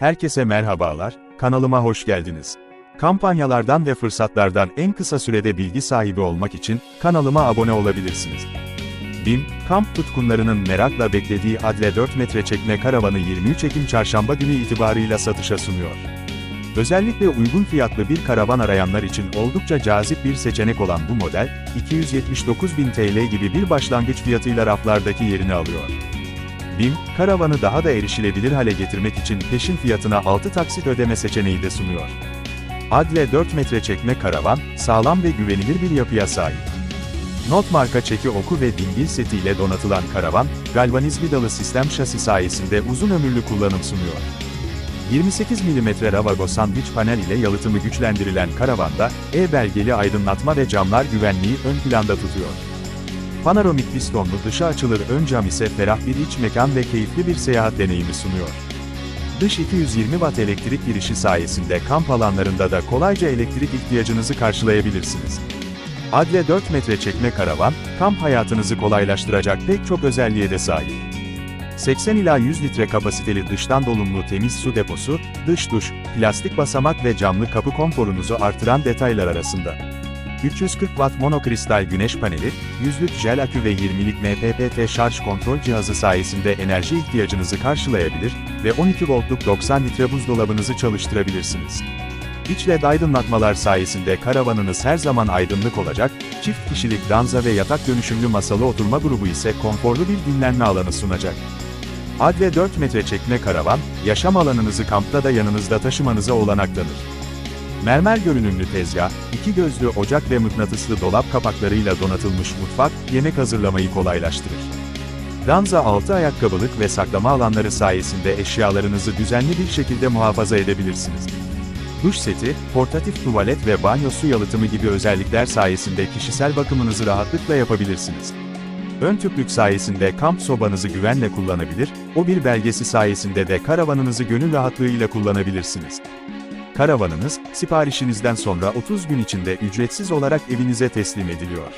Herkese merhabalar, kanalıma hoş geldiniz. Kampanyalardan ve fırsatlardan en kısa sürede bilgi sahibi olmak için kanalıma abone olabilirsiniz. BİM, kamp tutkunlarının merakla beklediği Adle 4 metre çekme karavanı 23 Ekim çarşamba günü itibarıyla satışa sunuyor. Özellikle uygun fiyatlı bir karavan arayanlar için oldukça cazip bir seçenek olan bu model, 279.000 TL gibi bir başlangıç fiyatıyla raflardaki yerini alıyor. BİM, karavanı daha da erişilebilir hale getirmek için peşin fiyatına 6 taksit ödeme seçeneği de sunuyor. Adle 4 metre çekme karavan, sağlam ve güvenilir bir yapıya sahip. Not marka çeki oku ve dingil setiyle donatılan karavan, galvaniz vidalı sistem şasi sayesinde uzun ömürlü kullanım sunuyor. 28 mm Ravago sandviç panel ile yalıtımı güçlendirilen karavanda, E-belgeli aydınlatma ve camlar güvenliği ön planda tutuyor. Panoramik pistonlu dışa açılır ön cam ise ferah bir iç mekan ve keyifli bir seyahat deneyimi sunuyor. Dış 220 watt elektrik girişi sayesinde kamp alanlarında da kolayca elektrik ihtiyacınızı karşılayabilirsiniz. Adle 4 metre çekme karavan, kamp hayatınızı kolaylaştıracak pek çok özelliğe de sahip. 80 ila 100 litre kapasiteli dıştan dolumlu temiz su deposu, dış duş, plastik basamak ve camlı kapı konforunuzu artıran detaylar arasında. 340 watt monokristal güneş paneli, 100'lük jel akü ve 20'lik MPPT şarj kontrol cihazı sayesinde enerji ihtiyacınızı karşılayabilir ve 12 voltluk 90 litre buzdolabınızı çalıştırabilirsiniz. İç led aydınlatmalar sayesinde karavanınız her zaman aydınlık olacak, çift kişilik ranza ve yatak dönüşümlü masalı oturma grubu ise konforlu bir dinlenme alanı sunacak. Adle 4 metre çekme karavan, yaşam alanınızı kampta da yanınızda taşımanıza olanak tanır. Mermer görünümlü tezgah, iki gözlü ocak ve mıknatıslı dolap kapaklarıyla donatılmış mutfak, yemek hazırlamayı kolaylaştırır. Ranza altı ayakkabılık ve saklama alanları sayesinde eşyalarınızı düzenli bir şekilde muhafaza edebilirsiniz. Duş seti, portatif tuvalet ve banyo su yalıtımı gibi özellikler sayesinde kişisel bakımınızı rahatlıkla yapabilirsiniz. Ön tüplük sayesinde kamp sobanızı güvenle kullanabilir, o bir belgesi sayesinde de karavanınızı gönül rahatlığıyla kullanabilirsiniz. Karavanınız, siparişinizden sonra 30 gün içinde ücretsiz olarak evinize teslim ediliyor.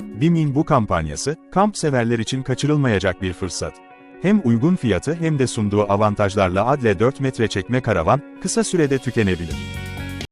BİM'in bu kampanyası, kamp severler için kaçırılmayacak bir fırsat. Hem uygun fiyatı hem de sunduğu avantajlarla Adle 4 metre çekme karavan, kısa sürede tükenebilir.